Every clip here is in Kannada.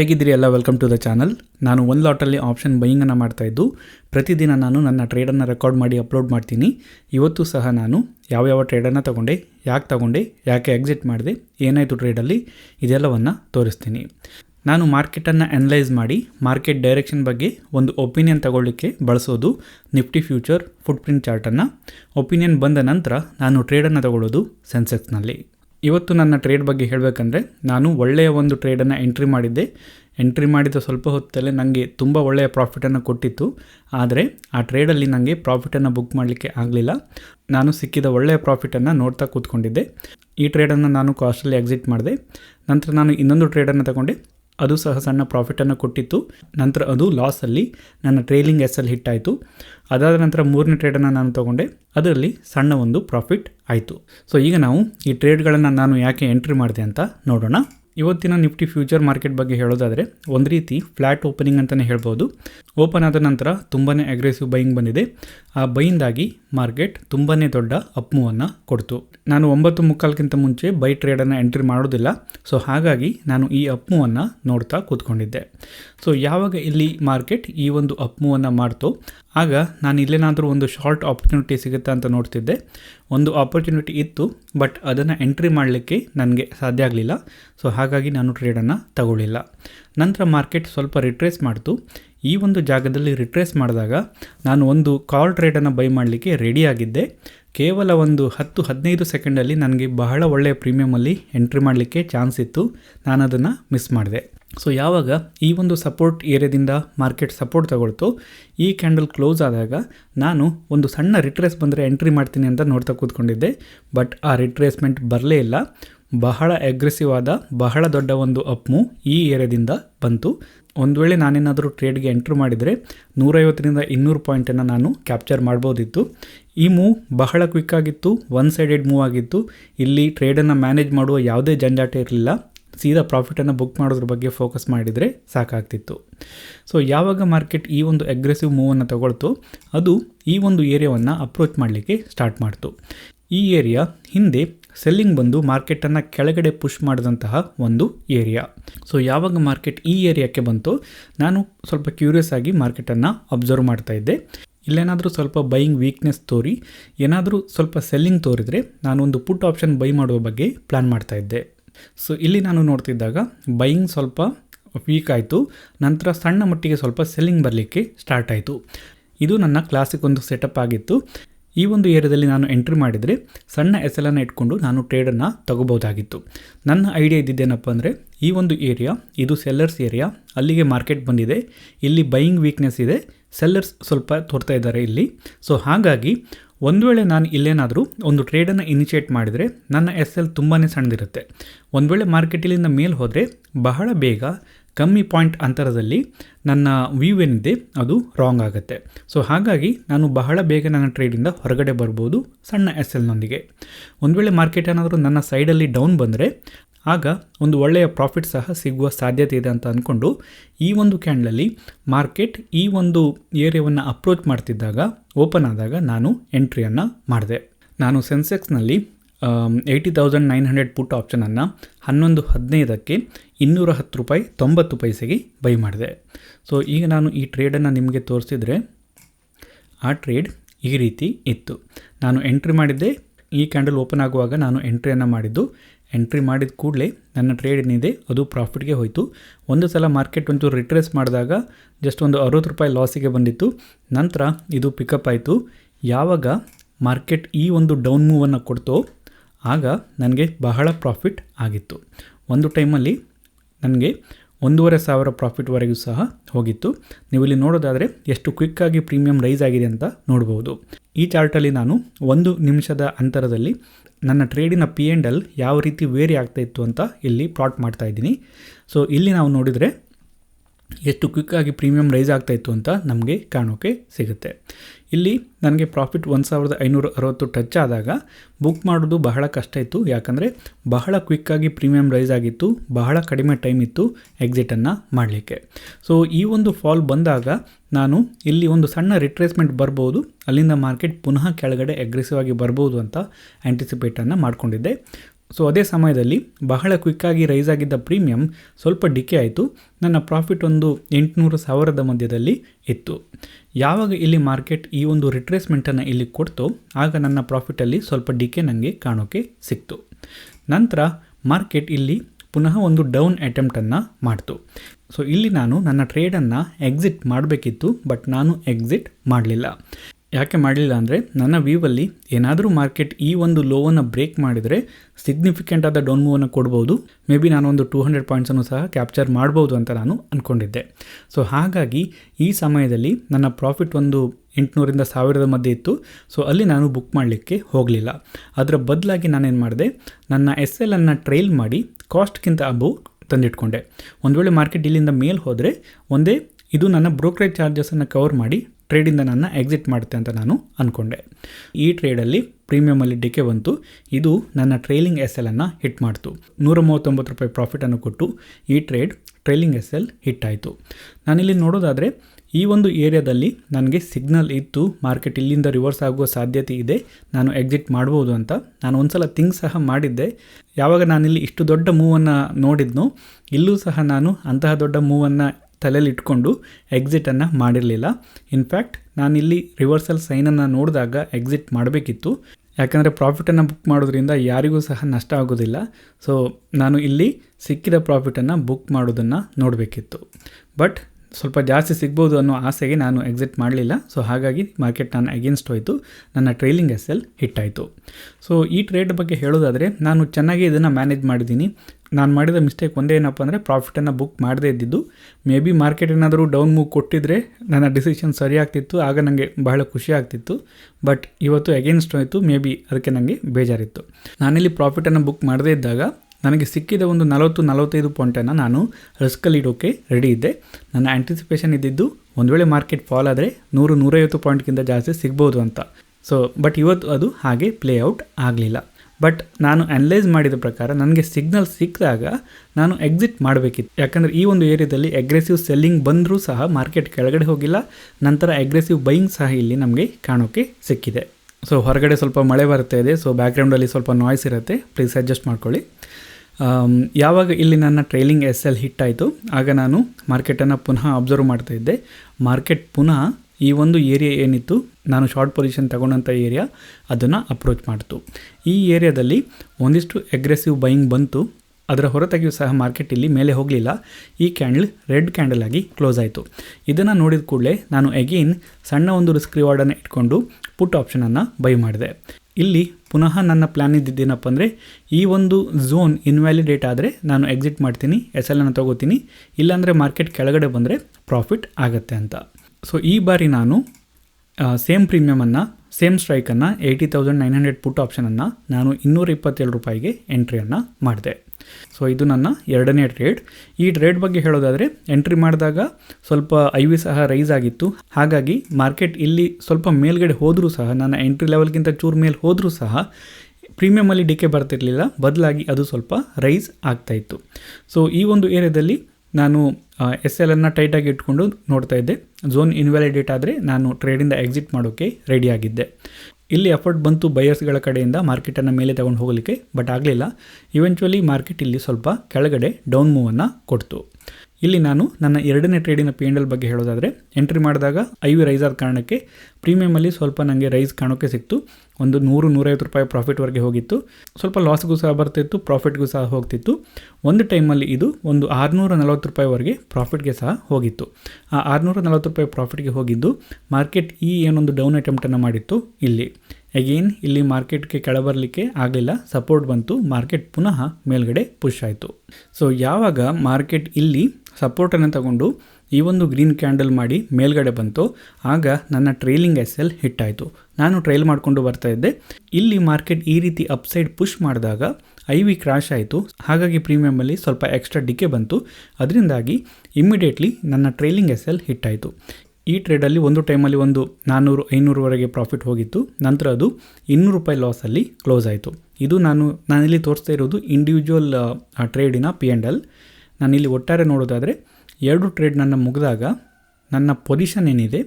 ಹೇಗಿದ್ದೀರಿ ಎಲ್ಲ? ವೆಲ್ಕಮ್ ಟು ದ ಚಾನಲ್ ನಾನು ಒಂದು ಲಾಟಲ್ಲಿ ಆಪ್ಷನ್ ಬೈಯಿಂಗನ್ನು ಮಾಡ್ತಾಯಿದ್ದು ಪ್ರತಿದಿನ ನಾನು ನನ್ನ ಟ್ರೇಡನ್ನು ರೆಕಾರ್ಡ್ ಮಾಡಿ ಅಪ್ಲೋಡ್ ಮಾಡ್ತೀನಿ. ಇವತ್ತು ಸಹ ನಾನು ಯಾವ ಯಾವ ಟ್ರೇಡನ್ನು ತಗೊಂಡೆ, ಯಾಕೆ ತಗೊಂಡೆ, ಯಾಕೆ ಎಕ್ಸಿಟ್ ಮಾಡಿದೆ, ಏನಾಯಿತು ಟ್ರೇಡಲ್ಲಿ ಇದೆಲ್ಲವನ್ನು ತೋರಿಸ್ತೀನಿ. ನಾನು ಮಾರ್ಕೆಟನ್ನು ಅನಲೈಸ್ ಮಾಡಿ ಮಾರ್ಕೆಟ್ ಡೈರೆಕ್ಷನ್ ಬಗ್ಗೆ ಒಂದು ಒಪಿನಿಯನ್ ತಗೊಳ್ಳಿಕ್ಕೆ ಬಳಸೋದು ನಿಫ್ಟಿ ಫ್ಯೂಚರ್ ಫುಟ್ಪ್ರಿಂಟ್ ಚಾರ್ಟನ್ನು ಒಪಿನಿಯನ್ ಬಂದ ನಂತರ ನಾನು ಟ್ರೇಡನ್ನು ತಗೊಳ್ಳೋದು ಸೆನ್ಸೆಕ್ಸ್ನಲ್ಲಿ ಇವತ್ತು ನನ್ನ ಟ್ರೇಡ್ ಬಗ್ಗೆ ಹೇಳಬೇಕಂದ್ರೆ, ನಾನು ಒಳ್ಳೆಯ ಒಂದು ಟ್ರೇಡನ್ನು ಎಂಟ್ರಿ ಮಾಡಿದ್ದೆ. ಎಂಟ್ರಿ ಮಾಡಿದ ಸ್ವಲ್ಪ ಹೊತ್ತಲ್ಲೇ ನನಗೆ ತುಂಬ ಒಳ್ಳೆಯ ಪ್ರಾಫಿಟನ್ನು ಕೊಟ್ಟಿತ್ತು. ಆದರೆ ಆ ಟ್ರೇಡಲ್ಲಿ ನನಗೆ ಪ್ರಾಫಿಟನ್ನು ಬುಕ್ ಮಾಡಲಿಕ್ಕೆ ಆಗಲಿಲ್ಲ. ನಾನು ಸಿಕ್ಕಿದ ಒಳ್ಳೆಯ ಪ್ರಾಫಿಟನ್ನು ನೋಡ್ತಾ ಕೂತ್ಕೊಂಡಿದ್ದೆ. ಈ ಟ್ರೇಡನ್ನು ನಾನು ಕಾಸ್ಟಲ್ಲಿ ಎಕ್ಸಿಟ್ ಮಾಡಿದೆ. ನಂತರ ನಾನು ಇನ್ನೊಂದು ಟ್ರೇಡನ್ನು ತಗೊಂಡೆ. ಅದು ಸಹ ಸಣ್ಣ ಪ್ರಾಫಿಟನ್ನು ಕೊಟ್ಟಿತ್ತು. ನಂತರ ಅದು ಲಾಸಲ್ಲಿ ನನ್ನ ಟ್ರೇಲಿಂಗ್ ಎಸ್ ಅಲ್ಲಿ ಹಿಟ್ ಆಯಿತು. ಅದಾದ ನಂತರ ಮೂರನೇ ಟ್ರೇಡನ್ನು ನಾನು ತೊಗೊಂಡೆ. ಅದರಲ್ಲಿ ಸಣ್ಣ ಒಂದು ಪ್ರಾಫಿಟ್ ಆಯಿತು. ಸೊ ಈಗ ನಾವು ಈ ಟ್ರೇಡ್ಗಳನ್ನು ನಾನು ಯಾಕೆ ಎಂಟ್ರಿ ಮಾಡಿದೆ ಅಂತ ನೋಡೋಣ. ಇವತ್ತಿನ ನಿಫ್ಟಿ ಫ್ಯೂಚರ್ ಮಾರ್ಕೆಟ್ ಬಗ್ಗೆ ಹೇಳೋದಾದರೆ, ಒಂದು ರೀತಿ ಫ್ಲ್ಯಾಟ್ ಓಪನಿಂಗ್ ಅಂತಲೇ ಹೇಳ್ಬೋದು. ಓಪನ್ ಆದ ನಂತರ ತುಂಬಾ ಅಗ್ರೆಸಿವ್ ಬೈಯಿಂಗ್ ಬಂದಿದೆ. ಆ ಬೈಯಿಂದಾಗಿ ಮಾರ್ಕೆಟ್ ತುಂಬಾ ದೊಡ್ಡ ಅಪ್ ಮೂವನ್ನು ಕೊಡ್ತು. ನಾನು ಒಂಬತ್ತು ಮುಕ್ಕಾಲ್ಗಿಂತ ಮುಂಚೆ ಬೈ ಟ್ರೇಡನ್ನು ಎಂಟ್ರಿ ಮಾಡೋದಿಲ್ಲ. ಸೊ ಹಾಗಾಗಿ ನಾನು ಈ ಅಪ್ ಮೂವನ್ನು ನೋಡ್ತಾ ಕೂತ್ಕೊಂಡಿದ್ದೆ. ಸೊ ಯಾವಾಗ ಇಲ್ಲಿ ಮಾರ್ಕೆಟ್ ಈ ಒಂದು ಅಪ್ ಮೂವನ್ನು ಮಾಡ್ತು, ಆಗ ನಾನು ಇಲ್ಲೇನಾದರೂ ಒಂದು ಶಾರ್ಟ್ ಆಪರ್ಚುನಿಟಿ ಸಿಗುತ್ತಾ ಅಂತ ನೋಡ್ತಿದ್ದೆ. ಒಂದು ಆಪರ್ಚುನಿಟಿ ಇತ್ತು ಬಟ್ ಅದನ್ನು ಎಂಟ್ರಿ ಮಾಡಲಿಕ್ಕೆ ನನಗೆ ಸಾಧ್ಯ ಆಗಲಿಲ್ಲ. ಸೊ ಹಾಗಾಗಿ ನಾನು ಟ್ರೇಡನ್ನು ತಗೊಳ್ಳಿಲ್ಲ. ನಂತರ ಮಾರ್ಕೆಟ್ ಸ್ವಲ್ಪ ರಿಟ್ರೇಸ್ ಮಾಡ್ತು. ಈ ಒಂದು ಜಾಗದಲ್ಲಿ ರಿಟ್ರೇಸ್ ಮಾಡಿದಾಗ ನಾನು ಒಂದು ಕಾಲ್ ಟ್ರೇಡನ್ನು ಬೈ ಮಾಡಲಿಕ್ಕೆ ರೆಡಿಯಾಗಿದ್ದೆ ಕೇವಲ ಒಂದು ಹತ್ತು ಹದಿನೈದು ಸೆಕೆಂಡಲ್ಲಿ ನನಗೆ ಬಹಳ ಒಳ್ಳೆಯ ಪ್ರೀಮಿಯಮಲ್ಲಿ ಎಂಟ್ರಿ ಮಾಡಲಿಕ್ಕೆ ಚಾನ್ಸ್ ಇತ್ತು. ನಾನು ಅದನ್ನು ಮಿಸ್ ಮಾಡಿದೆ. ಸೊ, ಯಾವಾಗ ಈ ಒಂದು ಸಪೋರ್ಟ್ ಏರಿಯಾದಿಂದ ಮಾರ್ಕೆಟ್ ಸಪೋರ್ಟ್ ತಗೊಳ್ತು, ಈ ಕ್ಯಾಂಡಲ್ ಕ್ಲೋಸ್ ಆದಾಗ ನಾನು ಒಂದು ಸಣ್ಣ ರಿಟ್ರೇಸ್ ಬಂದರೆ ಎಂಟ್ರಿ ಮಾಡ್ತೀನಿ ಅಂತ ನೋಡ್ತಾ ಕೂತ್ಕೊಂಡಿದ್ದೆ. ಬಟ್ ಆ ರಿಟ್ರೇಸ್ಮೆಂಟ್ ಬರಲೇ ಇಲ್ಲ. ಬಹಳ ಅಗ್ರೆಸಿವ್ ಆದ, ಬಹಳ ದೊಡ್ಡ ಒಂದು ಅಪ್ಮು ಈ ಏರಿಯಾದಿಂದ ಬಂತು. ಒಂದು ವೇಳೆ ನಾನೇನಾದರೂ ಟ್ರೇಡ್ಗೆ ಎಂಟ್ರ್ ಮಾಡಿದರೆ ನೂರೈವತ್ತರಿಂದ ಇನ್ನೂರು ಪಾಯಿಂಟನ್ನು ನಾನು ಕ್ಯಾಪ್ಚರ್ ಮಾಡ್ಬೋದಿತ್ತು. ಈ ಮೂವ್ ಬಹಳ ಕ್ವಿಕ್ ಆಗಿತ್ತು ಒನ್ ಸೈಡೆಡ್ ಮೂವ್ ಆಗಿತ್ತು. ಇಲ್ಲಿ ಟ್ರೇಡನ್ನು ಮ್ಯಾನೇಜ್ ಮಾಡುವ ಯಾವುದೇ ಜಂಜಾಟ ಇರಲಿಲ್ಲ. ಸೀದಾ ಪ್ರಾಫಿಟನ್ನು ಬುಕ್ ಮಾಡೋದ್ರ ಬಗ್ಗೆ ಫೋಕಸ್ ಮಾಡಿದರೆ ಸಾಕಾಗ್ತಿತ್ತು. ಸೊ ಯಾವಾಗ ಮಾರ್ಕೆಟ್ ಈ ಒಂದು ಅಗ್ರೆಸಿವ್ ಮೂವನ್ನು ತಗೊಳ್ತು, ಅದು ಈ ಒಂದು ಏರಿಯಾವನ್ನು ಅಪ್ರೋಚ್ ಮಾಡಲಿಕ್ಕೆ ಸ್ಟಾರ್ಟ್ ಮಾಡ್ತು. ಈ ಏರಿಯಾ ಹಿಂದೆ ಸೆಲ್ಲಿಂಗ್ ಬಂದು ಮಾರ್ಕೆಟನ್ನು ಕೆಳಗಡೆ ಪುಷ್ ಮಾಡಿದಂತಹ ಒಂದು ಏರಿಯಾ ಸೊ ಯಾವಾಗ ಮಾರ್ಕೆಟ್ ಈ ಏರಿಯಾಕ್ಕೆ ಬಂತು, ನಾನು ಸ್ವಲ್ಪ ಕ್ಯೂರಿಯಸ್ ಆಗಿ ಮಾರ್ಕೆಟನ್ನು ಅಬ್ಸರ್ವ್ ಮಾಡ್ತಾ ಇದ್ದೆ. ಇಲ್ಲೇನಾದರೂ ಸ್ವಲ್ಪ ಬೈಯಿಂಗ್ ವೀಕ್ನೆಸ್ ತೋರಿ, ಏನಾದರೂ ಸ್ವಲ್ಪ ಸೆಲ್ಲಿಂಗ್ ತೋರಿದರೆ ಒಂದು ಪುಟ್ ಆಪ್ಷನ್ ಬೈ ಮಾಡುವ ಬಗ್ಗೆ ಪ್ಲ್ಯಾನ್ ಮಾಡ್ತಾ ಇದ್ದೆ. ಸೊ ಇಲ್ಲಿ ನಾನು ನೋಡ್ತಿದ್ದಾಗ ಬೈಯಿಂಗ್ ಸ್ವಲ್ಪ ವೀಕ್ ಆಯಿತು, ನಂತರ ಸಣ್ಣ ಮಟ್ಟಿಗೆ ಸ್ವಲ್ಪ ಸೆಲ್ಲಿಂಗ್ ಬರಲಿಕ್ಕೆ ಸ್ಟಾರ್ಟ್ ಆಯಿತು. ಇದು ನನ್ನ ಕ್ಲಾಸಿಕ್ ಒಂದು ಸೆಟಪ್ ಆಗಿತ್ತು. ಈ ಒಂದು ಏರಿಯಾದಲ್ಲಿ ನಾನು ಎಂಟ್ರಿ ಮಾಡಿದರೆ ಸಣ್ಣ ಎಸ್ ಅನ್ನು ಇಟ್ಕೊಂಡು ನಾನು ಟ್ರೇಡನ್ನು ತಗೋಬೋದಾಗಿತ್ತು ನನ್ನ ಐಡಿಯಾ ಇದ್ದಿದ್ದೇನಪ್ಪ ಅಂದರೆ, ಈ ಒಂದು ಏರಿಯಾ ಇದು ಸೆಲ್ಲರ್ಸ್ ಏರಿಯಾ ಅಲ್ಲಿಗೆ ಮಾರ್ಕೆಟ್ ಬಂದಿದೆ, ಇಲ್ಲಿ ಬೈಯಿಂಗ್ ವೀಕ್ನೆಸ್ ಇದೆ ಸೆಲ್ಲರ್ಸ್ ಸ್ವಲ್ಪ ತೋರ್ತಾ ಇದ್ದಾರೆ ಇಲ್ಲಿ. ಸೊ ಹಾಗಾಗಿ ಒಂದು ವೇಳೆ ನಾನು ಇಲ್ಲೇನಾದರೂ ಒಂದು ಟ್ರೇಡನ್ನು ಇನಿಷಿಯೇಟ್ ಮಾಡಿದರೆ ನನ್ನ ಎಸ್ ಎಲ್ ತುಂಬಾ ಸಣ್ಣದಿರುತ್ತೆ. ಒಂದು ವೇಳೆ ಮಾರ್ಕೆಟಿಲಿಂದ ಮೇಲೆ ಹೋದರೆ ಬಹಳ ಬೇಗ ಕಮ್ಮಿ ಪಾಯಿಂಟ್ ಅಂತರದಲ್ಲಿ ನನ್ನ ವ್ಯೂ ಏನಿದೆ ಅದು ರಾಂಗ್ ಆಗುತ್ತೆ. ಸೊ ಹಾಗಾಗಿ ನಾನು ಬಹಳ ಬೇಗ ನನ್ನ ಟ್ರೇಡಿಂದ ಹೊರಗಡೆ ಬರ್ಬೋದು ಸಣ್ಣ ಎಸ್ ಎಲ್ನೊಂದಿಗೆ ಒಂದು ವೇಳೆ ಮಾರ್ಕೆಟ್ ಏನಾದರೂ ನನ್ನ ಸೈಡಲ್ಲಿ ಡೌನ್ ಬಂದರೆ ಆಗ ಒಂದು ಒಳ್ಳೆಯ ಪ್ರಾಫಿಟ್ ಸಹ ಸಿಗುವ ಸಾಧ್ಯತೆ ಇದೆ ಅಂತ ಅಂದ್ಕೊಂಡು ಈ ಒಂದು ಕ್ಯಾಂಡ್ಲಲ್ಲಿ ಮಾರ್ಕೆಟ್ ಈ ಒಂದು ಏರಿಯಾವನ್ನು ಅಪ್ರೋಚ್ ಮಾಡ್ತಿದ್ದಾಗ ಓಪನ್ ಆದಾಗ ನಾನು ಎಂಟ್ರಿಯನ್ನು ಮಾಡಿದೆ. ನಾನು ಸೆನ್ಸೆಕ್ಸ್ನಲ್ಲಿ eighty thousand nine hundred put ಆಪ್ಷನನ್ನು ಹನ್ನೊಂದು ಹದಿನೈದಕ್ಕೆ ಇನ್ನೂರ ಹತ್ತು ರೂಪಾಯಿ ತೊಂಬತ್ತು ಪೈಸೆಗೆ ಬೈ ಮಾಡಿದೆ. ಸೊ ಈಗ ನಾನು ಈ ಟ್ರೇಡನ್ನು ನಿಮಗೆ ತೋರಿಸಿದರೆ, ಆ ಟ್ರೇಡ್ ಈ ರೀತಿ ಇತ್ತು. ನಾನು ಎಂಟ್ರಿ ಮಾಡಿದ್ದೆ, ಈ ಕ್ಯಾಂಡಲ್ ಓಪನ್ ಆಗುವಾಗ ನಾನು ಎಂಟ್ರಿಯನ್ನು ಮಾಡಿದ್ದು ಎಂಟ್ರಿ ಮಾಡಿದ ಕೂಡಲೇ ನನ್ನ ಟ್ರೇಡ್ ಏನಿದೆ, ಅದು ಪ್ರಾಫಿಟ್ಗೆ ಹೋಯಿತು. ಒಂದು ಸಲ ಮಾರ್ಕೆಟ್ ಒಂಚೂರು ರಿಟ್ರೇಸ್ ಮಾಡಿದಾಗ ಜಸ್ಟ್ ಒಂದು ಅರವತ್ತು ರೂಪಾಯಿ ಲಾಸಿಗೆ ಬಂದಿತ್ತು. ನಂತರ ಇದು ಪಿಕಪ್ ಆಯಿತು. ಯಾವಾಗ ಮಾರ್ಕೆಟ್ ಈ ಒಂದು ಡೌನ್ ಮೂವನ್ನು ಕೊಡ್ತೋ, ಆಗ ನನಗೆ ಬಹಳ ಪ್ರಾಫಿಟ್ ಆಗಿತ್ತು. ಒಂದು ಟೈಮಲ್ಲಿ ನನಗೆ ಒಂದೂವರೆ ಸಾವಿರ ಪ್ರಾಫಿಟ್ವರೆಗೂ ಸಹ ಹೋಗಿತ್ತು. ನೀವು ಇಲ್ಲಿ ನೋಡೋದಾದರೆ ಎಷ್ಟು ಕ್ವಿಕ್ಕಾಗಿ ಪ್ರೀಮಿಯಂ ರೈಸ್ ಆಗಿದೆ ಅಂತ ನೋಡ್ಬೋದು. ಈ ಚಾರ್ಟಲ್ಲಿ ನಾನು ಒಂದು ನಿಮಿಷದ ಅಂತರದಲ್ಲಿ ನನ್ನ ಟ್ರೇಡಿನ ಪಿ ಆ್ಯಂಡ್ ಎಲ್ ಯಾವ ರೀತಿ ವೇರಿ ಆಗ್ತಾ ಇತ್ತು ಅಂತ ಇಲ್ಲಿ ಪ್ಲಾಟ್ ಮಾಡ್ತಾ ಇದ್ದೀನಿ. ಸೊ ಇಲ್ಲಿ ನಾವು ನೋಡಿದರೆ ಎಷ್ಟು ಕ್ವಿಕ್ಕಾಗಿ ಪ್ರೀಮಿಯಂ ರೈಸ್ ಆಗ್ತಾ ಇತ್ತು ಅಂತ ನಮಗೆ ಕಾಣೋಕೆ ಸಿಗುತ್ತೆ. ಇಲ್ಲಿ ನನಗೆ ಪ್ರಾಫಿಟ್ ಒಂದು ಸಾವಿರದ ಐನೂರ ಅರವತ್ತು ಟಚ್ ಆದಾಗ ಬುಕ್ ಮಾಡೋದು ಬಹಳ ಕಷ್ಟ ಇತ್ತು. ಯಾಕಂದರೆ ಬಹಳ ಕ್ವಿಕ್ಕಾಗಿ ಪ್ರೀಮಿಯಂ ರೈಸ್ ಆಗಿತ್ತು, ಬಹಳ ಕಡಿಮೆ ಟೈಮ್ ಇತ್ತು ಎಕ್ಸಿಟನ್ನು ಮಾಡಲಿಕ್ಕೆ. ಸೊ ಈ ಒಂದು ಫಾಲ್ ಬಂದಾಗ ನಾನು ಇಲ್ಲಿ ಒಂದು ಸಣ್ಣ ರಿಟ್ರೇಸ್ಮೆಂಟ್ ಬರ್ಬೋದು, ಅಲ್ಲಿಂದ ಮಾರ್ಕೆಟ್ ಪುನಃ ಕೆಳಗಡೆ ಅಗ್ರೆಸಿವ್ ಆಗಿ ಬರ್ಬೋದು ಅಂತ ಆ್ಯಂಟಿಸಿಪೇಟನ್ನು ಮಾಡ್ಕೊಂಡಿದ್ದೆ. ಸೊ ಅದೇ ಸಮಯದಲ್ಲಿ ಬಹಳ ಕ್ವಿಕ್ಕಾಗಿ ರೈಸ್ ಆಗಿದ್ದ ಪ್ರೀಮಿಯಂ ಸ್ವಲ್ಪ ಡಿಕೆ ಆಯಿತು. ನನ್ನ ಪ್ರಾಫಿಟ್ ಒಂದು ಎಂಟುನೂರು ಸಾವಿರದ ಮಧ್ಯದಲ್ಲಿ ಇತ್ತು. ಯಾವಾಗ ಇಲ್ಲಿ ಮಾರ್ಕೆಟ್ ಈ ಒಂದು ರಿಟ್ರೇಸ್ಮೆಂಟನ್ನು ಇಲ್ಲಿ ಕೊಡ್ತೋ, ಆಗ ನನ್ನ ಪ್ರಾಫಿಟಲ್ಲಿ ಸ್ವಲ್ಪ ಡಿಕೆ ನನಗೆ ಕಾಣೋಕೆ ಸಿಕ್ತು. ನಂತರ ಮಾರ್ಕೆಟ್ ಇಲ್ಲಿ ಪುನಃ ಒಂದು ಡೌನ್ ಅಟೆಂಪ್ಟನ್ನು ಮಾಡ್ತು. ಸೊ ಇಲ್ಲಿ ನಾನು ನನ್ನ ಟ್ರೇಡನ್ನು ಎಕ್ಸಿಟ್ ಮಾಡಬೇಕಿತ್ತು ಬಟ್ ನಾನು ಎಕ್ಸಿಟ್ ಮಾಡಲಿಲ್ಲ. ಯಾಕೆ ಮಾಡಲಿಲ್ಲ ಅಂದರೆ ನನ್ನ ವ್ಯೂವಲ್ಲಿ ಏನಾದರೂ ಮಾರ್ಕೆಟ್ ಈ ಒಂದು ಲೋವನ್ನು ಬ್ರೇಕ್ ಮಾಡಿದರೆ ಸಿಗ್ನಿಫಿಕೆಂಟ್ ಆದ ಡೌನ್ ಮೂವನ್ನು ಕೊಡ್ಬೋದು. ಮೇ ಬಿ ಒಂದು ಟೂ ಹಂಡ್ರೆಡ್ ಪಾಯಿಂಟ್ಸನ್ನು ಸಹ ಕ್ಯಾಪ್ಚರ್ ಮಾಡ್ಬೋದು ಅಂತ ನಾನು ಅಂದ್ಕೊಂಡಿದ್ದೆ ಸೊ ಹಾಗಾಗಿ ಈ ಸಮಯದಲ್ಲಿ ನನ್ನ ಪ್ರಾಫಿಟ್ ಒಂದು ಎಂಟುನೂರಿಂದ ಸಾವಿರದ ಮಧ್ಯೆ ಇತ್ತು. ಸೊ ಅಲ್ಲಿ ನಾನು ಬುಕ್ ಮಾಡಲಿಕ್ಕೆ ಹೋಗಲಿಲ್ಲ. ಅದರ ಬದಲಾಗಿ ನಾನೇನು ಮಾಡಿದೆ? ನನ್ನ ಎಸ್ ಎಲ್ ಅನ್ನು ಟ್ರೈಲ್ ಮಾಡಿ ಕಾಸ್ಟ್ಗಿಂತ ಅಬೌವ್ ತಂದಿಟ್ಕೊಂಡೆ. ಒಂದು ವೇಳೆ ಮಾರ್ಕೆಟ್ ಇಲ್ಲಿಂದ ಮೇಲ್ ಹೋದರೆ, ಒಂದೇ, ಇದು ನನ್ನ ಬ್ರೋಕರೇಜ್ ಚಾರ್ಜಸನ್ನು ಕವರ್ ಮಾಡಿ ಟ್ರೇಡಿಂದ ನನ್ನ ಎಕ್ಸಿಟ್ ಮಾಡುತ್ತೆ ಅಂತ ನಾನು ಅಂದ್ಕೊಂಡೆ ಈ ಟ್ರೇಡಲ್ಲಿ ಪ್ರೀಮಿಯಮಲ್ಲಿ ಡಿಕೆ ಬಂತು. ಇದು ನನ್ನ ಟ್ರೈಲಿಂಗ್ ಎಸ್ ಅನ್ನು ಹಿಟ್ ಮಾಡ್ತು. ನೂರ ಮೂವತ್ತೊಂಬತ್ತು ರೂಪಾಯಿ ಪ್ರಾಫಿಟನ್ನು ಕೊಟ್ಟು ಈ trade trailing S L hit ಆಯಿತು. ನಾನಿಲ್ಲಿ ನೋಡೋದಾದರೆ, ಈ ಒಂದು ಏರಿಯಾದಲ್ಲಿ ನನಗೆ ಸಿಗ್ನಲ್ ಇತ್ತು ಮಾರ್ಕೆಟ್ ಇಲ್ಲಿಂದ ರಿವರ್ಸ್ ಆಗುವ ಸಾಧ್ಯತೆ ಇದೆ, ನಾನು ಎಕ್ಸಿಟ್ ಮಾಡ್ಬೋದು ಅಂತ. ನಾನು ಒಂದ್ಸಲ ಥಿಂಕ್ ಸಹ ಮಾಡಿದ್ದೆ. ಯಾವಾಗ ನಾನಿಲ್ಲಿ ಇಷ್ಟು ದೊಡ್ಡ ಮೂವನ್ನು ನೋಡಿದ್ನೋ, ಇಲ್ಲೂ ಸಹ ನಾನು ಅಂತಹ ದೊಡ್ಡ ಮೂವನ್ನು ತಲೆಯಲ್ಲಿ ಇಟ್ಕೊಂಡು ಎಕ್ಸಿಟನ್ನು ಮಾಡಿರಲಿಲ್ಲ. ಇನ್ಫ್ಯಾಕ್ಟ್ ನಾನಿಲ್ಲಿ ರಿವರ್ಸಲ್ ಸೈನನ್ನು ನೋಡಿದಾಗ ಎಕ್ಸಿಟ್ ಮಾಡಬೇಕಿತ್ತು. ಯಾಕಂದರೆ ಪ್ರಾಫಿಟನ್ನು ಬುಕ್ ಮಾಡೋದ್ರಿಂದ ಯಾರಿಗೂ ಸಹ ನಷ್ಟ ಆಗೋದಿಲ್ಲ. ಸೊ ನಾನು ಇಲ್ಲಿ ಸಿಕ್ಕಿದ ಪ್ರಾಫಿಟನ್ನು ಬುಕ್ ಮಾಡೋದನ್ನು ನೋಡಬೇಕಿತ್ತು. ಬಟ್ ಸ್ವಲ್ಪ ಜಾಸ್ತಿ ಸಿಗ್ಬೋದು ಅನ್ನೋ ಆಸೆಗೆ ನಾನು ಎಕ್ಸಿಟ್ ಮಾಡಲಿಲ್ಲ. ಸೊ ಹಾಗಾಗಿ ಮಾರ್ಕೆಟ್ ನಾನು ಅಗೇನ್ಸ್ಟ್ ಹೋಯಿತು. ನನ್ನ ಟ್ರೈಲಿಂಗ್ ಎಸ್ ಎಲ್ ಹಿಟ್ ಆಯಿತು ಸೊ ಈ ಟ್ರೇಡ್ ಬಗ್ಗೆ ಹೇಳೋದಾದರೆ, ನಾನು ಚೆನ್ನಾಗಿ ಇದನ್ನು ಮ್ಯಾನೇಜ್ ಮಾಡಿದ್ದೀನಿ. ನಾನು ಮಾಡಿದ ಮಿಸ್ಟೇಕ್ ಒಂದೇ ಏನಪ್ಪ ಅಂದರೆ ಪ್ರಾಫಿಟನ್ನು ಬುಕ್ ಮಾಡದೇ ಇದ್ದಿದ್ದು. ಮೇ ಬಿ ಮಾರ್ಕೆಟ್ ಏನಾದರೂ ಡೌನ್ ಮೂವ್ ಕೊಟ್ಟಿದ್ರೆ ನನ್ನ ಡಿಸಿಷನ್ ಸರಿ ಆಗ್ತಿತ್ತು, ಆಗ ನನಗೆ ಬಹಳ ಖುಷಿ ಆಗ್ತಿತ್ತು. ಬಟ್ ಇವತ್ತು ಅಗೇನ್ಸ್ಟ್ ಹೋಯಿತು ಮೇ ಬಿ ಅದಕ್ಕೆ ನನಗೆ ಬೇಜಾರಿತ್ತು. ನಾನಿಲ್ಲಿ ಪ್ರಾಫಿಟನ್ನು ಬುಕ್ ಮಾಡದೇ ಇದ್ದಾಗ ನನಗೆ ಸಿಕ್ಕಿದ ಒಂದು ನಲವತ್ತು, ನಲವತ್ತೈದು ಪಾಯಿಂಟನ್ನು ನಾನು ರಿಸ್ಕಲ್ಲಿ ಇಡೋಕ್ಕೆ ರೆಡಿ ಇದ್ದೆ. ನನ್ನ ಆ್ಯಂಟಿಸಿಪೇಷನ್ ಇದ್ದಿದ್ದು ಒಂದು ವೇಳೆ ಮಾರ್ಕೆಟ್ ಫಾಲ್ ಆದರೆ ನೂರು, ನೂರೈವತ್ತು ಪಾಯಿಂಟ್ಗಿಂತ ಜಾಸ್ತಿ ಸಿಗ್ಬೋದು ಅಂತ. ಸೊ ಬಟ್ ಇವತ್ತು ಅದು ಹಾಗೆ ಪ್ಲೇ ಔಟ್ ಆಗಲಿಲ್ಲ. ಬಟ್ ನಾನು ಅನಲೈಸ್ ಮಾಡಿದ ಪ್ರಕಾರ ನನಗೆ ಸಿಗ್ನಲ್ ಸಿಕ್ಕಿದಾಗ ನಾನು ಎಕ್ಸಿಟ್ ಮಾಡಬೇಕಿತ್ತು. ಯಾಕಂದರೆ ಈ ಒಂದು ಏರಿಯಾದಲ್ಲಿ ಅಗ್ರೆಸಿವ್ ಸೆಲ್ಲಿಂಗ್ ಬಂದರೂ ಸಹ ಮಾರ್ಕೆಟ್ ಕೆಳಗಡೆ ಹೋಗಿಲ್ಲ. ನಂತರ ಅಗ್ರೆಸಿವ್ ಬೈಯಿಂಗ್ ಸಹ ಇಲ್ಲಿ ನಮಗೆ ಕಾಣೋಕ್ಕೆ ಸಿಕ್ಕಿದೆ. ಸೊ ಹೊರಗಡೆ ಸ್ವಲ್ಪ ಮಳೆ ಬರ್ತಾ ಇದೆ. ಸೊ ಬ್ಯಾಕ್ಗ್ರೌಂಡಲ್ಲಿ ಸ್ವಲ್ಪ ನಾಯ್ಸ್ ಇರುತ್ತೆ. ಪ್ಲೀಸ್ ಅಡ್ಜಸ್ಟ್ ಮಾಡ್ಕೊಳ್ಳಿ. ಯಾವಾಗ ಇಲ್ಲಿ ನನ್ನ ಟ್ರೈಲಿಂಗ್ ಎಸ್ ಎಲ್ ಹಿಟ್ ಆಯಿತು, ಆಗ ನಾನು ಮಾರ್ಕೆಟನ್ನು ಪುನಃ ಅಬ್ಸರ್ವ್ ಮಾಡ್ತಾ ಇದ್ದೆ. ಮಾರ್ಕೆಟ್ ಪುನಃ ಈ ಒಂದು ಏರಿಯಾ ಏನಿತ್ತು, ನಾನು ಶಾರ್ಟ್ ಪೊಸಿಷನ್ ತಗೊಂಡಂಥ ಏರಿಯಾ ಅದನ್ನು ಅಪ್ರೋಚ್ ಮಾಡ್ತು. ಈ ಏರಿಯಾದಲ್ಲಿ ಒಂದಿಷ್ಟು ಅಗ್ರೆಸಿವ್ ಬೈಯಿಂಗ್ ಬಂತು. ಅದರ ಹೊರತಾಗಿಯೂ ಸಹ ಮಾರ್ಕೆಟ್ ಇಲ್ಲಿ ಮೇಲೆ ಹೋಗಲಿಲ್ಲ. ಈ ಕ್ಯಾಂಡಲ್ ರೆಡ್ ಕ್ಯಾಂಡಲ್ ಆಗಿ ಕ್ಲೋಸ್ ಆಯಿತು. ಇದನ್ನು ನೋಡಿದ ಕೂಡಲೇ ನಾನು ಅಗೇನ್ ಸಣ್ಣ ಒಂದು ರಿಸ್ಕ್ ರಿವಾರ್ಡನ್ನು ಇಟ್ಕೊಂಡು ಪುಟ್ ಆಪ್ಷನನ್ನು ಬೈ ಮಾಡಿದೆ. ಇಲ್ಲಿ ಪುನಃ ನನ್ನ ಪ್ಲ್ಯಾನ್ ಇದ್ದಿದ್ದೇನಪ್ಪ ಅಂದರೆ ಈ ಒಂದು ಝೋನ್ ಇನ್ವ್ಯಾಲಿಡೇಟ್ ಆದರೆ ನಾನು ಎಕ್ಸಿಟ್ ಮಾಡ್ತೀನಿ ಎಸ್ ಎಲ್ ಅನ್ನು ತೊಗೋತೀನಿ. ಇಲ್ಲಾಂದರೆ ಮಾರ್ಕೆಟ್ ಕೆಳಗಡೆ ಬಂದರೆ ಪ್ರಾಫಿಟ್ ಆಗುತ್ತೆ ಅಂತ. ಸೊ ಈ ಬಾರಿ ನಾನು ಸೇಮ್ ಪ್ರೀಮಿಯಮನ್ನು same ಸ್ಟ್ರೈಕನ್ನು eighty thousand nine hundred put ಆಪ್ಷನನ್ನು ನಾನು ಇನ್ನೂರ ಇಪ್ಪತ್ತೇಳು ರೂಪಾಯಿಗೆ ಎಂಟ್ರಿಯನ್ನು ಮಾಡಿದೆ. ಸೊ ಇದು ನನ್ನ ಎರಡನೇ ಟ್ರೇಡ್ ಈ ಟ್ರೇಡ್ ಬಗ್ಗೆ ಹೇಳೋದಾದರೆ ಎಂಟ್ರಿ ಮಾಡಿದಾಗ ಸ್ವಲ್ಪ ಐ ವಿ ಸಹ ರೈಸ್ ಆಗಿತ್ತು. ಹಾಗಾಗಿ ಮಾರ್ಕೆಟ್ ಇಲ್ಲಿ ಸ್ವಲ್ಪ ಮೇಲ್ಗಡೆ ಹೋದರೂ ಸಹ, ನನ್ನ ಎಂಟ್ರಿ ಲೆವೆಲ್ಗಿಂತ ಚೂರು ಮೇಲೆ ಹೋದರೂ ಸಹ ಪ್ರೀಮಿಯಮಲ್ಲಿ ಡಿಕೆ ಬರ್ತಿರಲಿಲ್ಲ. ಬದಲಾಗಿ ಅದು ಸ್ವಲ್ಪ ರೈಸ್ ಆಗ್ತಾಯಿತ್ತು ಸೊ ಈ ಒಂದು ಏರಿಯಾದಲ್ಲಿ ನಾನು ಎಸ್ ಎಲ್ ಅನ್ನು ಟೈಟಾಗಿ ಇಟ್ಕೊಂಡು ನೋಡ್ತಾ ಇದ್ದೆ. ಝೋನ್ ಇನ್ವ್ಯಾಲಿಡೇಟ್ ಆದರೆ ನಾನು ಟ್ರೇಡಿಂದ ಎಕ್ಸಿಟ್ ಮಾಡೋಕ್ಕೆ ರೆಡಿಯಾಗಿದ್ದೆ ಇಲ್ಲಿ ಎಫರ್ಟ್ ಬಂತು ಬಯರ್ಸ್ಗಳ ಕಡೆಯಿಂದ ಮಾರ್ಕೆಟನ್ನು ಮೇಲೆ ತಗೊಂಡು ಹೋಗಲಿಕ್ಕೆ ಬಟ್ ಆಗಲಿಲ್ಲ. ಇವೆಂಚುವಲಿ ಮಾರ್ಕೆಟ್ ಇಲ್ಲಿ ಸ್ವಲ್ಪ ಕೆಳಗಡೆ ಡೌನ್ ಮೂವನ್ನು ಕೊಡ್ತು. ಇಲ್ಲಿ ನಾನು ನನ್ನ ಎರಡನೇ ಟ್ರೇಡಿನ ಪಿ ಎಂಡಲ್ ಬಗ್ಗೆ ಹೇಳೋದಾದರೆ ಎಂಟ್ರಿ ಮಾಡಿದಾಗ ಐ ವಿ ರೈಸ್ ಆದ ಕಾರಣಕ್ಕೆ ಪ್ರೀಮಿಯಮಲ್ಲಿ ಸ್ವಲ್ಪ ನನಗೆ ರೈಸ್ ಕಾಣೋಕ್ಕೆ ಸಿಕ್ತು. ಒಂದು ನೂರು, ನೂರೈವತ್ತು ರೂಪಾಯಿ ಪ್ರಾಫಿಟ್ವರೆಗೆ ಹೋಗಿತ್ತು. ಸ್ವಲ್ಪ ಲಾಸ್ಗೂ ಸಹ ಬರ್ತಿತ್ತು ಪ್ರಾಫಿಟ್ಗೂ ಸಹ ಹೋಗ್ತಿತ್ತು. ಒಂದು ಟೈಮಲ್ಲಿ ಇದು ಒಂದು ಆರುನೂರ ನಲವತ್ತು ರೂಪಾಯಿವರೆಗೆ ಪ್ರಾಫಿಟ್ಗೆ ಸಹ ಹೋಗಿತ್ತು. ಆ ಆರುನೂರ ನಲವತ್ತು ರೂಪಾಯಿ ಪ್ರಾಫಿಟ್ಗೆ ಹೋಗಿದ್ದು ಮಾರ್ಕೆಟ್ ಈ ಏನೊಂದು ಡೌನ್ ಅಟೆಂಪ್ಟನ್ನು ಮಾಡಿತ್ತು ಇಲ್ಲಿ. ಅಗೇನ್ ಇಲ್ಲಿ ಮಾರ್ಕೆಟ್ಗೆ ಕೆಳಬರಲಿಕ್ಕೆ ಆಗಲಿಲ್ಲ. ಸಪೋರ್ಟ್ ಬಂತು. ಮಾರ್ಕೆಟ್ ಪುನಃ ಮೇಲ್ಗಡೆ ಪುಷ್ ಆಯಿತು. ಸೊ ಯಾವಾಗ ಮಾರ್ಕೆಟ್ ಇಲ್ಲಿ ಸಪೋರ್ಟನ್ನು ತಗೊಂಡು ಈ ಒಂದು ಗ್ರೀನ್ ಕ್ಯಾಂಡಲ್ ಮಾಡಿ ಮೇಲ್ಗಡೆ ಬಂತು, ಆಗ ನನ್ನ ಟ್ರೈಲಿಂಗ್ ಎಸ್ ಎಲ್ ಹಿಟ್ ಆಯಿತು. ನಾನು ಟ್ರೈಲ್ ಮಾಡಿಕೊಂಡು ಬರ್ತಾ ಇದ್ದೆ. ಇಲ್ಲಿ ಮಾರ್ಕೆಟ್ ಈ ರೀತಿ ಅಪ್ಸೈಡ್ ಪುಷ್ ಮಾಡಿದಾಗ ಐ ವಿ ಕ್ರಾಶ್ ಆಯಿತು. ಹಾಗಾಗಿ ಪ್ರೀಮಿಯಮಲ್ಲಿ ಸ್ವಲ್ಪ ಎಕ್ಸ್ಟ್ರಾ ಡಿಕೆ ಬಂತು. ಅದರಿಂದಾಗಿ ಇಮ್ಮಿಡಿಯೇಟ್ಲಿ ನನ್ನ ಟ್ರೈಲಿಂಗ್ ಎಸ್ ಎಲ್ ಹಿಟ್ ಆಯಿತು. ಈ ಟ್ರೇಡಲ್ಲಿ ಒಂದು ಟೈಮಲ್ಲಿ ಒಂದು ನಾನ್ನೂರು ಐನೂರವರೆಗೆ ಪ್ರಾಫಿಟ್ ಹೋಗಿತ್ತು. ನಂತರ ಅದು ಇನ್ನೂರು ರೂಪಾಯಿ ಲಾಸಲ್ಲಿ ಕ್ಲೋಸ್ ಆಯಿತು. ಇದು ನಾನು, ನಾನಿಲ್ಲಿ ತೋರಿಸ್ತಾ ಇರೋದು ಇಂಡಿವಿಜುವಲ್ ಟ್ರೇಡಿನ ಪಿ ಆ್ಯಂಡ್ ಎಲ್ ನಾನಿಲ್ಲಿ ಒಟ್ಟಾರೆ ನೋಡೋದಾದರೆ ಎರಡು ಟ್ರೇಡ್ ನನ್ನ ಮುಗಿದಾಗ ನನ್ನ ಪೊಸಿಷನ್ ಏನಿದೆ,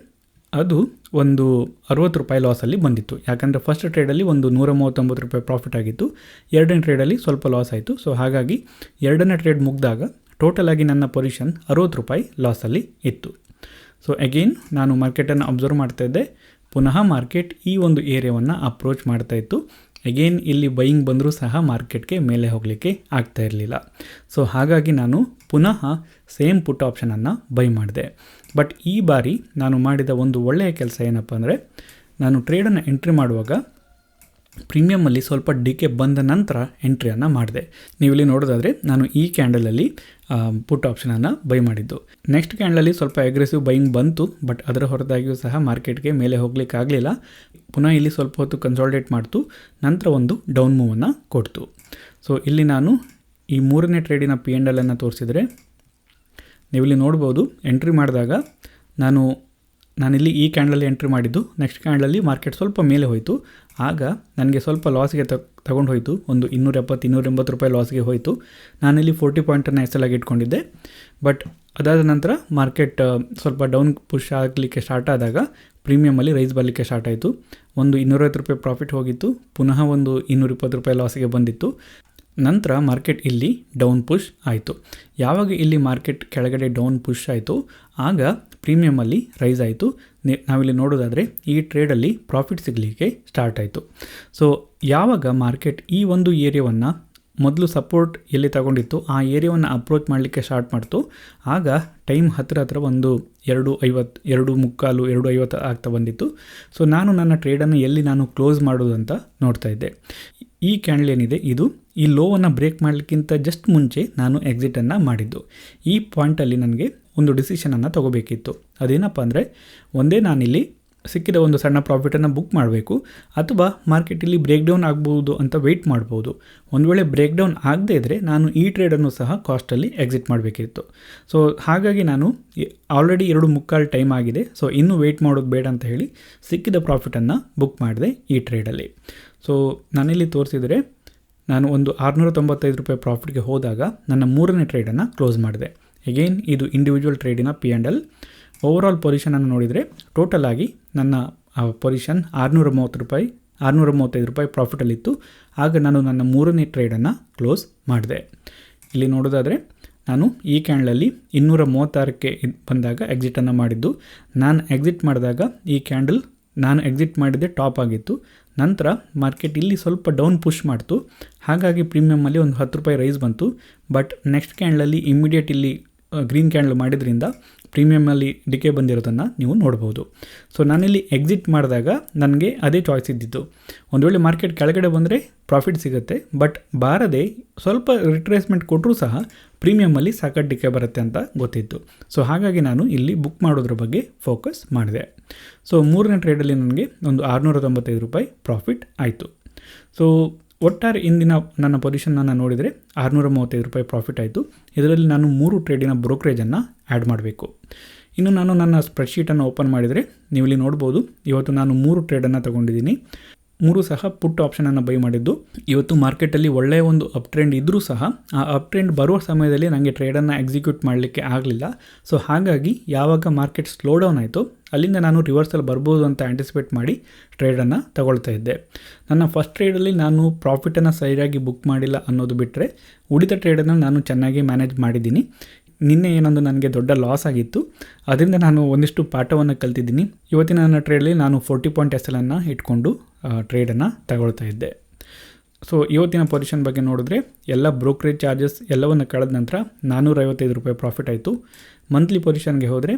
ಅದು ಒಂದು ಅರುವತ್ತು ರೂಪಾಯಿ ಲಾಸಲ್ಲಿ ಬಂದಿತ್ತು. ಯಾಕಂದರೆ ಫಸ್ಟ್ ಟ್ರೇಡಲ್ಲಿ ಒಂದು ನೂರ ಮೂವತ್ತೊಂಬತ್ತು ರೂಪಾಯಿ ಪ್ರಾಫಿಟ್ ಆಗಿತ್ತು. ಎರಡನೇ ಟ್ರೇಡಲ್ಲಿ ಸ್ವಲ್ಪ ಲಾಸ್ ಆಯಿತು. ಸೊ ಹಾಗಾಗಿ ಎರಡನೇ ಟ್ರೇಡ್ ಮುಗಿದಾಗ ಟೋಟಲ್ ಆಗಿ ನನ್ನ ಪೊಸಿಷನ್ ಅರುವತ್ತು ರೂಪಾಯಿ ಲಾಸಲ್ಲಿ ಇತ್ತು. ಸೊ ಅಗೇನ್ ನಾನು ಮಾರ್ಕೆಟನ್ನು ಅಬ್ಸರ್ವ್ ಮಾಡ್ತಾಯಿದ್ದೆ ಪುನಃ ಮಾರ್ಕೆಟ್ ಈ ಒಂದು ಏರಿಯಾವನ್ನು ಅಪ್ರೋಚ್ ಮಾಡ್ತಾ ಇತ್ತು. ಅಗೇನ್ ಇಲ್ಲಿ ಬೈಯಿಂಗ್ ಬಂದರೂ ಸಹ ಮಾರ್ಕೆಟ್ಗೆ ಮೇಲೆ ಹೋಗಲಿಕ್ಕೆ ಆಗ್ತಾ ಇರಲಿಲ್ಲ. ಸೊ ಹಾಗಾಗಿ ನಾನು ಪುನಃ ಸೇಮ್ ಪುಟ್ ಆಪ್ಷನನ್ನು ಬೈ ಮಾಡಿದೆ. ಬಟ್ ಈ ಬಾರಿ ನಾನು ಮಾಡಿದ ಒಂದು ಒಳ್ಳೆಯ ಕೆಲಸ ಏನಪ್ಪ ಅಂದರೆ, ನಾನು ಟ್ರೇಡನ್ನು ಎಂಟ್ರಿ ಮಾಡುವಾಗ ಪ್ರೀಮಿಯಮಲ್ಲಿ ಸ್ವಲ್ಪ ಡಿಕೆ ಬಂದ ನಂತರ ಎಂಟ್ರಿಯನ್ನು ಮಾಡಿದೆ. ನೀವಿಲ್ಲಿ ನೋಡೋದಾದರೆ ನಾನು ಈ ಕ್ಯಾಂಡಲಲ್ಲಿ ಪುಟ್ ಆಪ್ಷನನ್ನು ಬೈ ಮಾಡಿದ್ದು. ನೆಕ್ಸ್ಟ್ ಕ್ಯಾಂಡಲಲ್ಲಿ ಸ್ವಲ್ಪ ಅಗ್ರೆಸಿವ್ ಬೈಯಿಂಗ್ ಬಂತು ಬಟ್ ಅದರ ಹೊರತಾಗಿಯೂ ಸಹ ಮಾರ್ಕೆಟ್ಗೆ ಮೇಲೆ ಹೋಗ್ಲಿಕ್ಕೆ ಆಗಲಿಲ್ಲ. ಪುನಃ ಇಲ್ಲಿ ಸ್ವಲ್ಪ ಹೊತ್ತು ಕನ್ಸಾಲ್ಟೇಟ್ ಮಾಡ್ತು, ನಂತರ ಒಂದು ಡೌನ್ ಮೂವನ್ನು ಕೊಡ್ತು. ಸೊ ಇಲ್ಲಿ ನಾನು ಈ ಮೂರನೇ ಟ್ರೇಡಿನ ಪಿ ಎಂಡಲನ್ನು ತೋರಿಸಿದರೆ, ನೀವಿಲ್ಲಿ ನೋಡ್ಬೋದು ಎಂಟ್ರಿ ಮಾಡಿದಾಗ ನಾನು ನಾನಿಲ್ಲಿ ಈ ಕ್ಯಾಂಡಲಲ್ಲಿ ಎಂಟ್ರಿ ಮಾಡಿದ್ದು ನೆಕ್ಸ್ಟ್ ಕ್ಯಾಂಡಲಲ್ಲಿ ಮಾರ್ಕೆಟ್ ಸ್ವಲ್ಪ ಮೇಲೆ ಹೋಯಿತು. ಆಗ ನನಗೆ ಸ್ವಲ್ಪ ಲಾಸ್ಗೆ ತಗೊಂಡು ಹೋಯಿತು. ಒಂದು ಇನ್ನೂರ ಎಪ್ಪತ್ತು ಇನ್ನೂರ ಎಂಬತ್ತು ರೂಪಾಯಿ ಲಾಸ್ಗೆ ಹೋಯಿತು. ನಾನಿಲ್ಲಿ ಫೋರ್ಟಿ ಪಾಯಿಂಟನ್ನು ಹೆಸಲಾಗಿ ಇಟ್ಕೊಂಡಿದ್ದೆ. ಬಟ್ ಅದಾದ ನಂತರ ಮಾರ್ಕೆಟ್ ಸ್ವಲ್ಪ ಡೌನ್ ಪುಷ್ ಆಗಲಿಕ್ಕೆ ಸ್ಟಾರ್ಟ್ ಆದಾಗ ಪ್ರೀಮಿಯಮಲ್ಲಿ ರೈಸ್ ಬರಲಿಕ್ಕೆ ಸ್ಟಾರ್ಟ್ ಆಯಿತು. ಒಂದು ಇನ್ನೂರೈವತ್ತು ರೂಪಾಯಿ ಪ್ರಾಫಿಟ್ ಹೋಗಿತ್ತು. ಪುನಃ ಒಂದು ಇನ್ನೂರ ಇಪ್ಪತ್ತು ರೂಪಾಯಿ ಲಾಸ್ಗೆ ಬಂದಿತ್ತು. ನಂತರ ಮಾರ್ಕೆಟ್ ಇಲ್ಲಿ ಡೌನ್ ಪುಷ್ ಆಯಿತು. ಯಾವಾಗ ಇಲ್ಲಿ ಮಾರ್ಕೆಟ್ ಕೆಳಗಡೆ ಡೌನ್ ಪುಷ್ ಆಯಿತು, ಆಗ ಪ್ರೀಮಿಯಮಲ್ಲಿ ರೈಸ್ ಆಯಿತು. ನಾವಿಲ್ಲಿ ನೋಡೋದಾದರೆ ಈ ಟ್ರೇಡಲ್ಲಿ ಪ್ರಾಫಿಟ್ ಸಿಗಲಿಕ್ಕೆ ಸ್ಟಾರ್ಟ್ ಆಯಿತು. ಸೊ ಯಾವಾಗ ಮಾರ್ಕೆಟ್ ಈ ಒಂದು ಏರಿಯಾವನ್ನು ಮೊದಲು ಸಪೋರ್ಟ್ ಎಲ್ಲಿ ತಗೊಂಡಿತ್ತು, ಆ ಏರಿಯಾವನ್ನು ಅಪ್ರೋಚ್ ಮಾಡಲಿಕ್ಕೆ ಸ್ಟಾರ್ಟ್ ಮಾಡ್ತು. ಆಗ ಟೈಮ್ ಹತ್ತಿರ ಹತ್ರ ಒಂದು ಎರಡು ಐವತ್ತು ಎರಡು ಮುಕ್ಕಾಲು, ಎರಡು ಐವತ್ತು ಆಗ್ತಾ ಬಂದಿತ್ತು. ಸೊ ನಾನು ನನ್ನ ಟ್ರೇಡನ್ನು ಎಲ್ಲಿ ನಾನು ಕ್ಲೋಸ್ ಮಾಡೋದು ಅಂತ ನೋಡ್ತಾ ಇದ್ದೆ. ಈ ಕ್ಯಾಂಡಲ್ ಏನಿದೆ, ಇದು ಈ ಲೋವನ್ನು ಬ್ರೇಕ್ ಮಾಡಲಿಕ್ಕಿಂತ ಜಸ್ಟ್ ಮುಂಚೆ ನಾನು ಎಕ್ಸಿಟನ್ನು ಮಾಡಿದ್ದು. ಈ ಪಾಯಿಂಟಲ್ಲಿ ನನಗೆ ಒಂದು ಡಿಸಿಷನನ್ನು ತಗೋಬೇಕಿತ್ತು. ಅದೇನಪ್ಪ ಅಂದರೆ, ಒಂದೇ ನಾನಿಲ್ಲಿ ಸಿಕ್ಕಿದ ಒಂದು ಸಣ್ಣ ಪ್ರಾಫಿಟನ್ನು ಬುಕ್ ಮಾಡಬೇಕು ಅಥವಾ ಮಾರ್ಕೆಟಲ್ಲಿ ಬ್ರೇಕ್ ಡೌನ್ ಆಗ್ಬೋದು ಅಂತ ವೆಯ್ಟ್ ಮಾಡ್ಬೋದು. ಒಂದು ವೇಳೆ ಬ್ರೇಕ್ ಡೌನ್ ಆಗದೇ ಇದ್ದರೆ ನಾನು ಈ ಟ್ರೇಡನ್ನು ಸಹ ಕಾಸ್ಟಲ್ಲಿ ಎಕ್ಸಿಟ್ ಮಾಡಬೇಕಿತ್ತು. ಸೊ ಹಾಗಾಗಿ ನಾನು ಆಲ್ರೆಡಿ ಎರಡು ಮುಕ್ಕಾಲು ಟೈಮ್ ಆಗಿದೆ. ಸೊ ಇನ್ನೂ ವೆಯ್ಟ್ ಮಾಡೋದು ಬೇಡ ಅಂತ ಹೇಳಿ ಸಿಕ್ಕಿದ ಪ್ರಾಫಿಟನ್ನು ಬುಕ್ ಮಾಡಿದೆ ಈ ಟ್ರೇಡಲ್ಲಿ ಸೊ ನಾನಿಲ್ಲಿ ತೋರಿಸಿದರೆ ನಾನು ಒಂದು ಆರುನೂರ ತೊಂಬತ್ತೈದು ರೂಪಾಯಿ ಪ್ರಾಫಿಟ್ಗೆ ಹೋದಾಗ ನನ್ನ ಮೂರನೇ ಟ್ರೇಡನ್ನು ಕ್ಲೋಸ್ ಮಾಡಿದೆ. ಎಗೇನ್ ಇದು ಇಂಡಿವಿಜುವಲ್ ಟ್ರೇಡಿನ ಪಿ ಆ್ಯಂಡ್ ಎಲ್ ಓವರಾಲ್ ಪೊಸಿಷನನ್ನು ನೋಡಿದರೆ ಟೋಟಲ್ ಆಗಿ ನನ್ನ ಪೊಸಿಷನ್ ಆರುನೂರ ಮೂವತ್ತು ರೂಪಾಯಿ ಆರುನೂರ ಮೂವತ್ತೈದು ರೂಪಾಯಿ ಪ್ರಾಫಿಟಲ್ಲಿತ್ತು ಆಗ ನಾನು ನನ್ನ ಮೂರನೇ ಟ್ರೇಡನ್ನು ಕ್ಲೋಸ್ ಮಾಡಿದೆ. ಇಲ್ಲಿ ನೋಡೋದಾದರೆ, ನಾನು ಈ ಕ್ಯಾಂಡಲಲ್ಲಿ ಇನ್ನೂರ ಮೂವತ್ತಾರಕ್ಕೆ ಬಂದಾಗ ಎಕ್ಸಿಟನ್ನು ಮಾಡಿದ್ದು. ನಾನು ಎಕ್ಸಿಟ್ ಮಾಡಿದಾಗ ಈ ಕ್ಯಾಂಡಲ್ ನಾನು ಎಕ್ಸಿಟ್ ಮಾಡಿದ್ದೆ ಟಾಪ್ ಆಗಿತ್ತು. ನಂತರ ಮಾರ್ಕೆಟ್ ಇಲ್ಲಿ ಸ್ವಲ್ಪ ಡೌನ್ ಪುಷ್ ಮಾಡ್ತು. ಹಾಗಾಗಿ ಪ್ರೀಮಿಯಮಲ್ಲಿ ಒಂದು ಹತ್ತು ರೂಪಾಯಿ ರೈಸ್ ಬಂತು. ಬಟ್ ನೆಕ್ಸ್ಟ್ ಕ್ಯಾಂಡಲಲ್ಲಿ ಇಮ್ಮಿಡಿಯೇಟ್ ಇಲ್ಲಿ ಗ್ರೀನ್ ಕ್ಯಾಂಡಲ್ ಮಾಡಿದ್ರಿಂದ ಪ್ರೀಮಿಯಮಲ್ಲಿ ಡಿಕೆ ಬಂದಿರೋದನ್ನು ನೀವು ನೋಡ್ಬೋದು. ಸೊ ನಾನಿಲ್ಲಿ ಎಕ್ಸಿಟ್ ಮಾಡಿದಾಗ ನನಗೆ ಅದೇ ಚಾಯ್ಸ್ ಇದ್ದಿತ್ತು ಒಂದು ವೇಳೆ ಮಾರ್ಕೆಟ್ ಕೆಳಗಡೆ ಬಂದರೆ ಪ್ರಾಫಿಟ್ ಸಿಗುತ್ತೆ ಬಟ್ ಬಾರದೆ ಸ್ವಲ್ಪ ರಿಟ್ರೇಸ್ಮೆಂಟ್ ಕೊಟ್ಟರೂ ಸಹ ಪ್ರೀಮಿಯಮಲ್ಲಿ ಸಾಕಷ್ಟು ಡಿಕೆ ಬರುತ್ತೆ ಅಂತ ಗೊತ್ತಿತ್ತು. ಸೊ ಹಾಗಾಗಿ ನಾನು ಇಲ್ಲಿ ಬುಕ್ ಮಾಡೋದ್ರ ಬಗ್ಗೆ ಫೋಕಸ್ ಮಾಡಿದೆ. ಸೊ ಮೂರನೇ ಟ್ರೇಡಲ್ಲಿ ನನಗೆ ಒಂದು ಆರುನೂರ ತೊಂಬತ್ತೈದು ರೂಪಾಯಿ ಪ್ರಾಫಿಟ್ ಆಯಿತು. ಸೊ ಒಟ್ಟಾರೆ ಇಂದಿನ ನನ್ನ ಪೊಸಿಷನನ್ನು ನೋಡಿದರೆ ಆರುನೂರ ಮೂವತ್ತೈದು ರೂಪಾಯಿ ಪ್ರಾಫಿಟ್ ಆಯಿತು. ಇದರಲ್ಲಿ ನಾನು ಮೂರು ಟ್ರೇಡಿನ ಬ್ರೋಕ್ರೇಜನ್ನು ಆ್ಯಡ್ ಮಾಡಬೇಕು. ಇನ್ನು ನಾನು ನನ್ನ ಸ್ಪ್ರೆಡ್ಶೀಟನ್ನು ಓಪನ್ ಮಾಡಿದರೆ ನೀವು ಇಲ್ಲಿ ನೋಡ್ಬೋದು, ಇವತ್ತು ನಾನು ಮೂರು ಟ್ರೇಡನ್ನು ತೊಗೊಂಡಿದ್ದೀನಿ. ಮೂರು ಸಹ ಪುಟ್ ಆಪ್ಷನನ್ನು ಬೈ ಮಾಡಿದ್ದು. ಇವತ್ತು ಮಾರ್ಕೆಟಲ್ಲಿ ಒಳ್ಳೆಯ ಒಂದು ಅಪ್ ಟ್ರೆಂಡ್ ಇದ್ದರೂ ಸಹ ಆ ಅಪ್ ಟ್ರೆಂಡ್ ಬರುವ ಸಮಯದಲ್ಲಿ ನನಗೆ ಟ್ರೇಡನ್ನು ಎಕ್ಸಿಕ್ಯೂಟ್ ಮಾಡಲಿಕ್ಕೆ ಆಗಲಿಲ್ಲ. ಸೊ ಹಾಗಾಗಿ ಯಾವಾಗ ಮಾರ್ಕೆಟ್ ಸ್ಲೋ ಡೌನ್ ಆಯಿತು ಅಲ್ಲಿಂದ ನಾನು ರಿವರ್ಸಲ್ ಬರ್ಬೋದು ಅಂತ ಆ್ಯಂಟಿಸಿಪೇಟ್ ಮಾಡಿ ಟ್ರೇಡನ್ನು ತಗೊಳ್ತಾ ಇದ್ದೆ. ನನ್ನ ಫಸ್ಟ್ ಟ್ರೇಡಲ್ಲಿ ನಾನು ಪ್ರಾಫಿಟನ್ನು ಸರಿಯಾಗಿ ಬುಕ್ ಮಾಡಿಲ್ಲ ಅನ್ನೋದು ಬಿಟ್ಟರೆ ಉಳಿದ ಟ್ರೇಡನ್ನು ನಾನು ಚೆನ್ನಾಗಿ ಮ್ಯಾನೇಜ್ ಮಾಡಿದ್ದೀನಿ. ನಿನ್ನೆ ಏನೊಂದು ನನಗೆ ದೊಡ್ಡ ಲಾಸ್ ಆಗಿತ್ತು. ಅದರಿಂದ ನಾನು ಒಂದಿಷ್ಟು ಪಾಠವನ್ನು ಕಲ್ತಿದ್ದೀನಿ. ಇವತ್ತಿನ ನನ್ನ ಟ್ರೇಡಲ್ಲಿ ನಾನು ಫೋರ್ಟಿ ಪಾಯಿಂಟ್ ಎಸ್ ಎಲನ್ನು ಇಟ್ಕೊಂಡು ಟ್ರೇಡನ್ನು ತಗೊಳ್ತಾ ಇದ್ದೆ. ಸೊ ಇವತ್ತಿನ ಪೊಸಿಷನ್ ಬಗ್ಗೆ ನೋಡಿದ್ರೆ, ಎಲ್ಲ ಬ್ರೋಕ್ರೇಜ್ ಚಾರ್ಜಸ್ ಎಲ್ಲವನ್ನು ಕಳೆದ ನಂತರ ನಾನ್ನೂರೈವತ್ತೈದು ರೂಪಾಯಿ ಪ್ರಾಫಿಟ್ ಆಯಿತು. ಮಂತ್ಲಿ ಪೊಸಿಷನ್ಗೆ ಹೋದರೆ,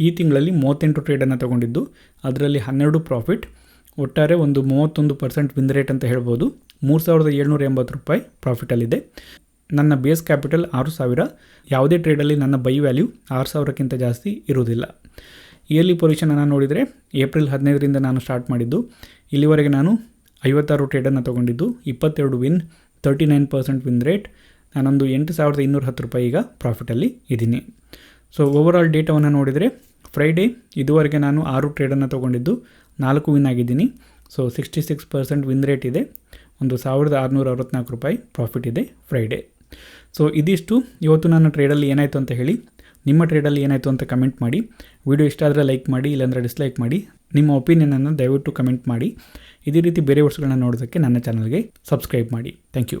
ಈ ತಿಂಗಳಲ್ಲಿ ಮೂವತ್ತೆಂಟು ಟ್ರೇಡನ್ನು ತೊಗೊಂಡಿದ್ದು. ಅದರಲ್ಲಿ ಹನ್ನೆರಡು ಪ್ರಾಫಿಟ್ ಒಟ್ಟಾರೆ ಒಂದು ಮೂವತ್ತೊಂದು ಪರ್ಸೆಂಟ್ ವಿನ್ ರೇಟ್ ಅಂತ ಹೇಳ್ಬೋದು. ಮೂರು ಸಾವಿರದ ಏಳ್ನೂರ ಎಂಬತ್ತು ರೂಪಾಯಿ ಪ್ರಾಫಿಟಲ್ಲಿದೆ ನನ್ನ ಬೇಸ್ ಕ್ಯಾಪಿಟಲ್ ಆರು ಸಾವಿರ. ಯಾವುದೇ ಟ್ರೇಡಲ್ಲಿ ನನ್ನ ಬೈ ವ್ಯಾಲ್ಯೂ ಆರು ಸಾವಿರಕ್ಕಿಂತ ಜಾಸ್ತಿ ಇರುವುದಿಲ್ಲ. ಇಯರ್ಲಿ ಪೊಸಿಷನನ್ನು ನೋಡಿದರೆ ಏಪ್ರಿಲ್ ಹದಿನೈದರಿಂದ ನಾನು ಸ್ಟಾರ್ಟ್ ಮಾಡಿದ್ದು. ಇಲ್ಲಿವರೆಗೆ ನಾನು ಐವತ್ತಾರು ಟ್ರೇಡನ್ನು ತೊಗೊಂಡಿದ್ದು. ಇಪ್ಪತ್ತೆರಡು win thirty nine percent win rate ನಾನೊಂದು ಎಂಟು ಸಾವಿರದ ಇನ್ನೂರ ಹತ್ತು ರೂಪಾಯಿ ಈಗ ಪ್ರಾಫಿಟಲ್ಲಿ ಇದ್ದೀನಿ. ಸೊ ಓವರಾಲ್ ಡೇಟಾವನ್ನು ನೋಡಿದರೆ ಫ್ರೈಡೇ ಇದುವರೆಗೆ ನಾನು ಆರು ಟ್ರೇಡನ್ನು ತೊಗೊಂಡಿದ್ದು. ನಾಲ್ಕು ವಿನ್ ಆಗಿದ್ದೀನಿ. So sixty six percent win rate ಇದೆ. ಒಂದು ಸಾವಿರದ ಆರುನೂರ ಅರವತ್ತ್ನಾಲ್ಕು ರೂಪಾಯಿ ಪ್ರಾಫಿಟ್ ಇದೆ ಫ್ರೈಡೇ ಸೊ ಇದಿಷ್ಟು. ಇವತ್ತು ನನ್ನ ಟ್ರೇಡಲ್ಲಿ ಏನಾಯಿತು ಅಂತ ಹೇಳಿ, ನಿಮ್ಮ ಟ್ರೇಡಲ್ಲಿ ಏನಾಯಿತು ಅಂತ ಕಮೆಂಟ್ ಮಾಡಿ. ವಿಡಿಯೋ ಇಷ್ಟ ಆದರೆ ಲೈಕ್ ಮಾಡಿ, ಇಲ್ಲಾಂದರೆ ಡಿಸ್ಲೈಕ್ ಮಾಡಿ. ನಿಮ್ಮ ಒಪಿನಿಯನನ್ನು ದಯವಿಟ್ಟು ಕಮೆಂಟ್ ಮಾಡಿ. ಇದೇ ರೀತಿ ಬೇರೆ ವರ್ಷಗಳನ್ನ ನೋಡೋದಕ್ಕೆ ನನ್ನ ಚಾನಲ್ಗೆ ಸಬ್ಸ್ಕ್ರೈಬ್ ಮಾಡಿ. Thank you